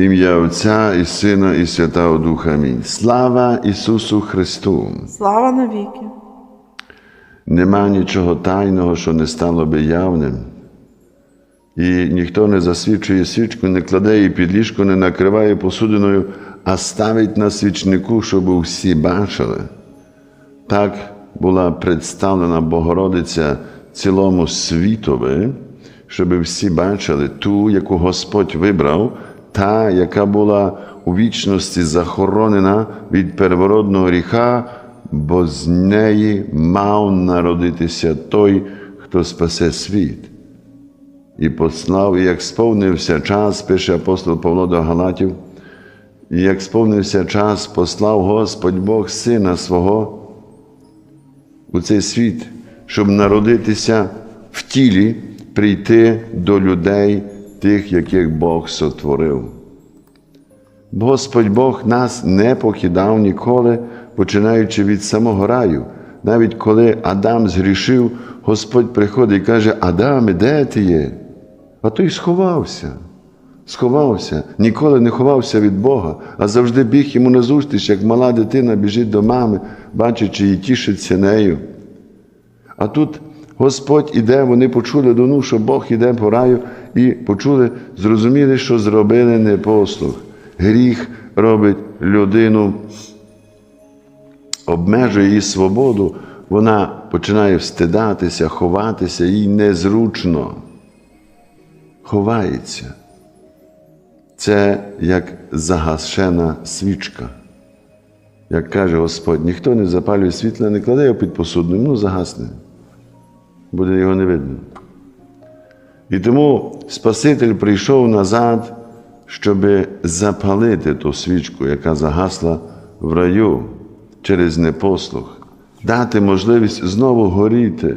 Ім'я Отця і Сина, і Святого Духа. Амінь. Слава Ісусу Христу! Слава навіки! Нема нічого тайного, що не стало би явним. І ніхто не засвічує свічку, не кладе її під ліжко, не накриває посудиною, а ставить на свічнику, щоб усі бачили. Так була представлена Богородиця цілому світові, щоб всі бачили ту, яку Господь вибрав, та, яка була у вічності захоронена від первородного гріха, бо з неї мав народитися той, хто спасе світ. І послав, і як сповнився час, пише апостол Павло до Галатів, і як сповнився час, послав Господь Бог Сина Свого у цей світ, щоб народитися в тілі, прийти до людей, тих, яких Бог сотворив. Господь Бог нас не покидав ніколи, починаючи від самого раю. Навіть коли Адам згрішив, Господь приходить і каже: Адаме, де ти є? А той сховався. Сховався, ніколи не ховався від Бога, а завжди біг йому назустріч, як мала дитина біжить до мами, бачачи і тішиться нею. А тут Господь іде, вони почули дону, що Бог іде по раю, і почули, зрозуміли, що зробили непослух. Гріх робить людину, обмежує її свободу, вона починає встидатися, ховатися, їй незручно. Ховається. Це як загашена свічка. Як каже Господь, ніхто не запалює світла, не кладе його під посудним, ну загасне. Буде його не видно. І тому Спаситель прийшов назад, щоб запалити ту свічку, яка загасла в раю через непослух, дати можливість знову горіти.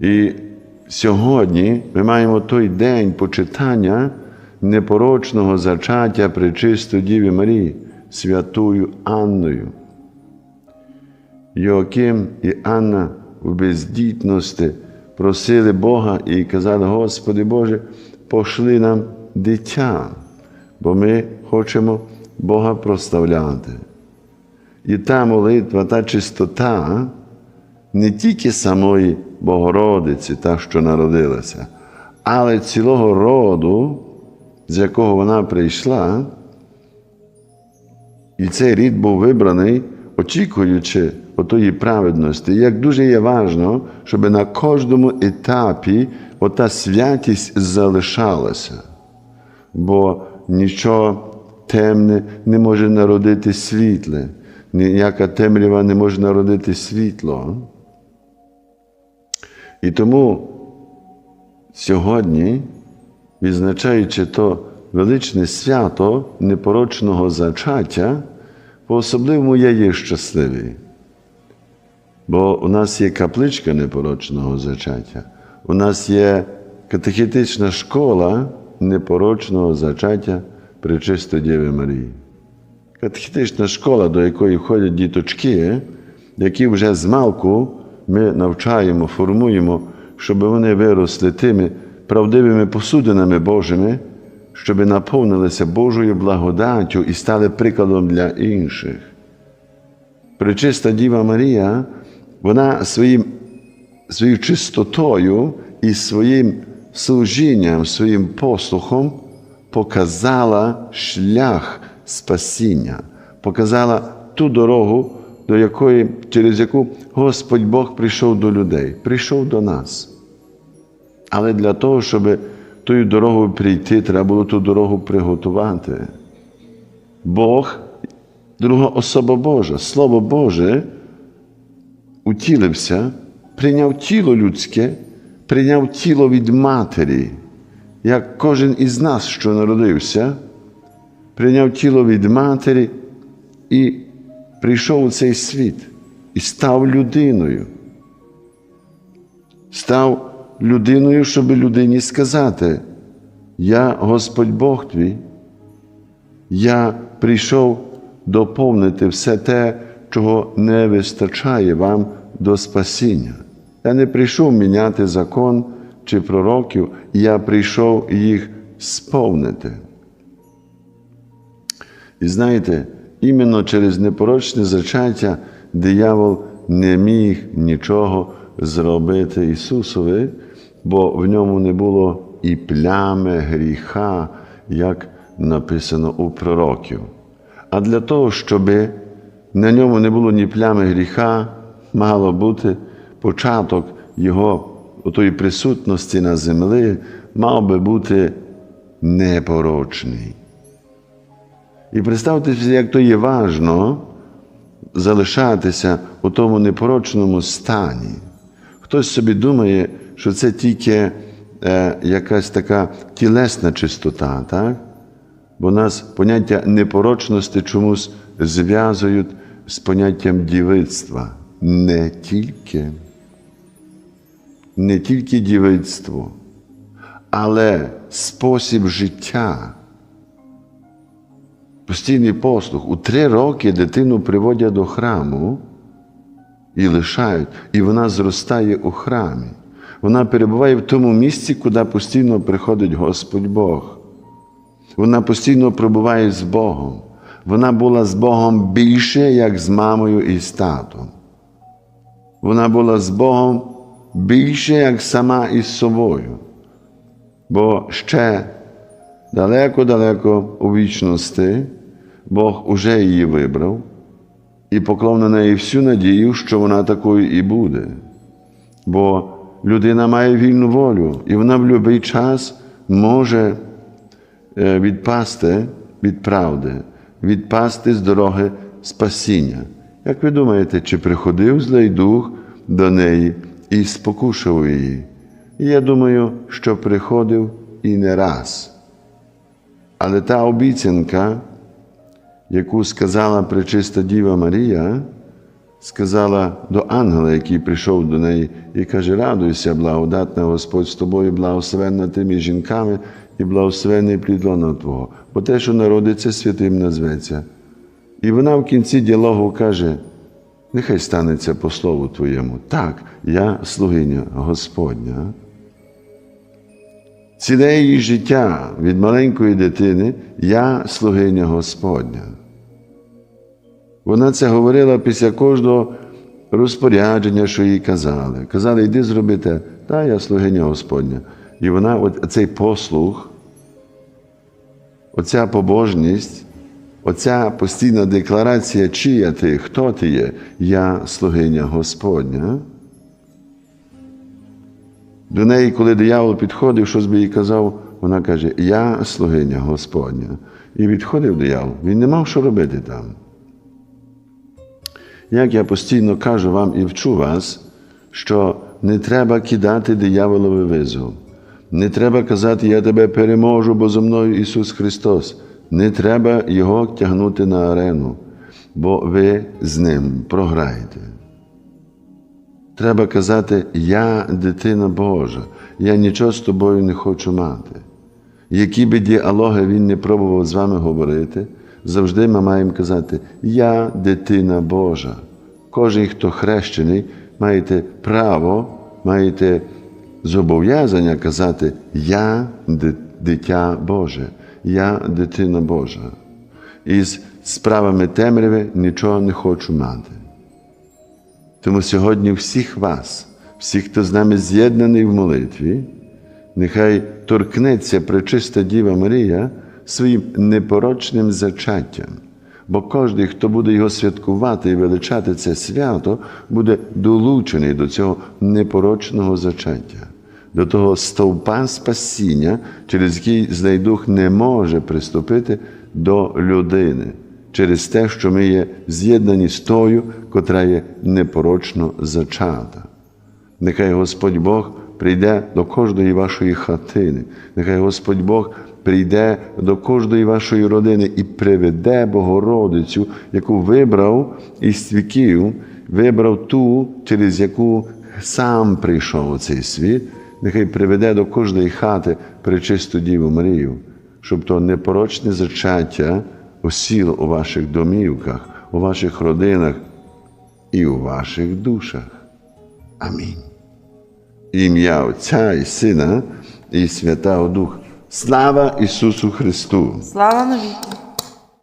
І сьогодні ми маємо той день почитання непорочного зачаття Пречистої Діви Марії, святою Анною. Йоаким і Анна в бездітності просили Бога і казали, Господи Боже, пошли нам дитя, бо ми хочемо Бога проставляти. І та молитва, та чистота не тільки самої Богородиці, та, що народилася, але цілого роду, з якого вона прийшла, і цей рід був вибраний, очікуючи отої праведності. Як дуже є важно, щоб на кожному етапі ота святість залишалася, бо нічого темне не може народити світле, ніяка темрява не може народити світло. І тому сьогодні, відзначаючи то величне свято непорочного зачаття, по-особливому я є щасливий. Бо у нас є капличка непорочного зачаття, у нас є катехетична школа непорочного зачаття Пречистої Діви Марії. Катехетична школа, до якої ходять діточки, які вже з малку ми навчаємо, формуємо, щоб вони виросли тими правдивими посудинами Божими, щоб наповнилися Божою благодаттю і стали прикладом для інших. Пречиста Діва Марія, вона своїм, своєю чистотою і своїм служінням, своїм послухом показала шлях спасіння, показала ту дорогу, до якої, через яку Господь Бог прийшов до людей, прийшов до нас. Але для того, щоб тою дорогою прийти, треба було ту дорогу приготувати. Бог, друга особа Божа, Слово Боже, утілився, прийняв тіло людське, прийняв тіло від матері, як кожен із нас, що народився, прийняв тіло від матері і прийшов у цей світ і став людиною. Став людиною, щоб людині сказати, я Господь Бог твій, я прийшов доповнити все те, чого не вистачає вам до спасіння. Я не прийшов міняти закон чи пророків, я прийшов їх сповните. І знаєте, іменно через непорочне зачаття диявол не міг нічого зробити Ісусові, бо в ньому не було і плями гріха, як написано у пророків. А для того, щоб на ньому не було ні плями гріха, мало бути початок Його отої присутності на землі, мав би бути непорочний. І представте, як то є важно залишатися у тому непорочному стані. Хтось собі думає, що це тільки е, якась така тілесна чистота, так? бо нас поняття непорочності чомусь зв'язують з поняттям дівицтва. Не тільки, не тільки дівицтво, але спосіб життя. Постійний послух. У три роки дитину приводять до храму і лишають, і вона зростає у храмі. Вона перебуває в тому місці, куди постійно приходить Господь Бог. Вона постійно пробуває з Богом. Вона була з Богом більше, як з мамою і з татом. Вона була з Богом більше, як сама із собою. Бо ще далеко-далеко у вічності Бог уже її вибрав і поклав на неї всю надію, що вона такою і буде. Бо людина має вільну волю, і вона в будь-який час може е, відпасти від правди, відпасти з дороги спасіння. Як ви думаєте, чи приходив злий дух до неї і спокушав її? І я думаю, що приходив і не раз. Але та обіцянка, яку сказала пречиста Діва Марія, сказала до ангела, який прийшов до неї, і каже: Радуйся, благодатна Господь з тобою, благословенна тими жінками і благословенний плід лона Твого, бо те, що народиться, святим назветься. І вона в кінці діалогу каже: нехай станеться по слову Твоєму. Так, я слугиня Господня. Ціле її життя від маленької дитини я слугиня Господня. Вона це говорила після кожного розпорядження, що їй казали. Казали, йди зроби те, та я слугиня Господня. І вона, от цей послух, оця побожність, оця постійна декларація, чия ти, хто ти є, я слугиня Господня. До неї, коли диявол підходив, щось би їй казав, вона каже: Я слугиня Господня. І відходив диявол. Він не мав що робити там. Як я постійно кажу вам і вчу вас, що не треба кидати дияволовий визов. Не треба казати, я тебе переможу, бо зо мною Ісус Христос. Не треба Його тягнути на арену, бо ви з Ним програєте. Треба казати, я дитина Божа, я нічого з тобою не хочу мати. Які би діалоги він не пробував з вами говорити, завжди ми маємо казати, я дитина Божа. Кожен, хто хрещений, маєте право, маєте зобов'язання казати, я дитя Боже, я дитина Божа. І з справами темряви нічого не хочу мати. Тому сьогодні всіх вас, всіх, хто з нами з'єднаний в молитві, нехай торкнеться пречиста Діва Марія своїм непорочним зачаттям. Бо кожен, хто буде його святкувати і величати це свято, буде долучений до цього непорочного зачаття, до того стовпа спасіння, через який злий дух не може приступити до людини через те, що ми є з'єднані з тою, котра є непорочно зачата. Нехай Господь Бог прийде до кожної вашої хатини, нехай Господь Бог прийде до кожної вашої родини і приведе Богородицю, яку вибрав із віків, вибрав ту, через яку сам прийшов у цей світ, нехай приведе до кожної хати пречисту Діву Марію, щоб то непорочне зачаття осіло у ваших домівках, у ваших родинах і у ваших душах. Амінь. Ім'я Отця і Сина, і Святого Духа. Слава Ісусу Христу! Слава навіки.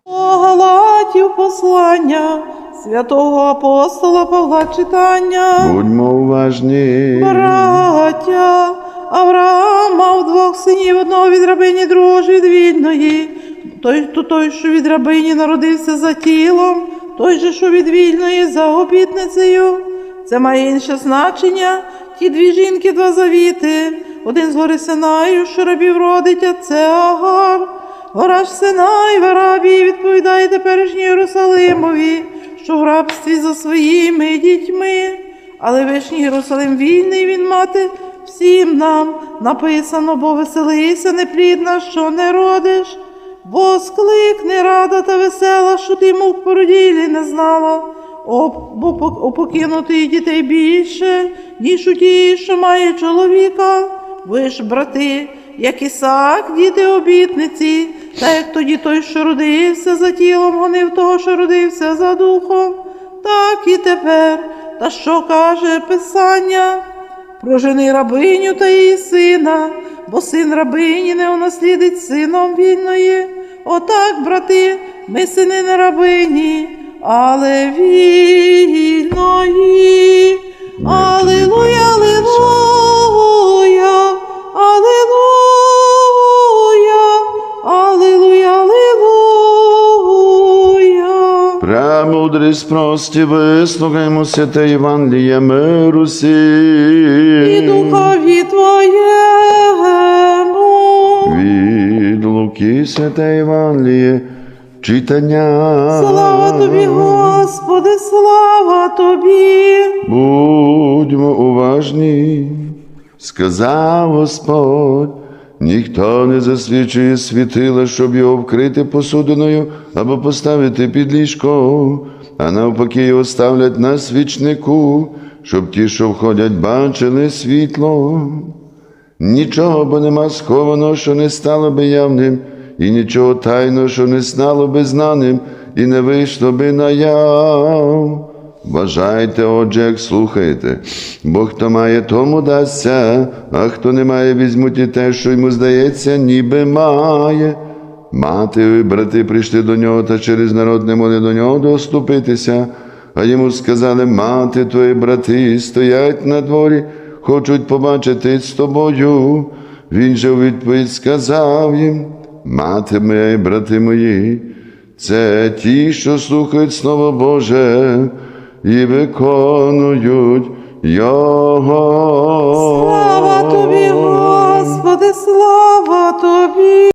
О Галатів послання святого апостола Павла читання. Будьмо уважні. Браття, Авраам мав двох синів, одного від рабині, другого ж від вільної. Той, то той, що від рабині народився за тілом, той же, що від вільної за обітницею. Це має інше значення. Ті дві жінки, два завіти. Один з гори Синаю, що рабів родить, а це Агар. Гора ж Синай в Арабії відповідає теперішній Єрусалимові, що в рабстві за своїми дітьми. Але вишній Єрусалим вільний він мати всім нам написано, бо веселися, неплідна, що не родиш, бо скликне рада та весела, що ти мук породілі не знала, бо по- покинутих дітей більше, ніж у тій, що має чоловіка. Ви ж, брати, як Ісаак, діти обітниці, та як тоді той, що родився за тілом, гонив того, що родився за духом, так і тепер. Та що каже Писання? Прожени рабиню та її сина, бо син рабині не унаслідить сином вільної. Отак, брати, ми сини не рабині, але вільної. Алілуя, алілуя, алілуя, алілуя, алілуя. Премудрість прості, вислухаймо святе Євангеліє миру І сім. духові Твоєму. Від Луки святе Євангеліє, читання. Слава тобі, Господи, слава тобі. Будьмо уважні, сказав Господь, ніхто не засвічує світила, щоб його вкрити посудиною або поставити під ліжко, а навпаки його ставлять на свічнику, щоб ті, що входять, бачили світло. Нічого бо нема схованого, що не стало би явним, і нічого тайного, що не стало би знаним, і не вийшло би наяв. Вважайте, отже, як слухаєте, бо хто має, тому дасться, а хто не має, візьмуть і те, що йому здається, ніби має. Мати і брати прийшли до нього та через народ не могли до нього доступитися, а йому сказали, мати твої брати стоять на дворі, хочуть побачити з тобою. Він же у відповідь сказав їм, мати моя і брати мої, це ті, що слухають Слово Боже і виконують Його. Слава тобі, Господи, слава тобі.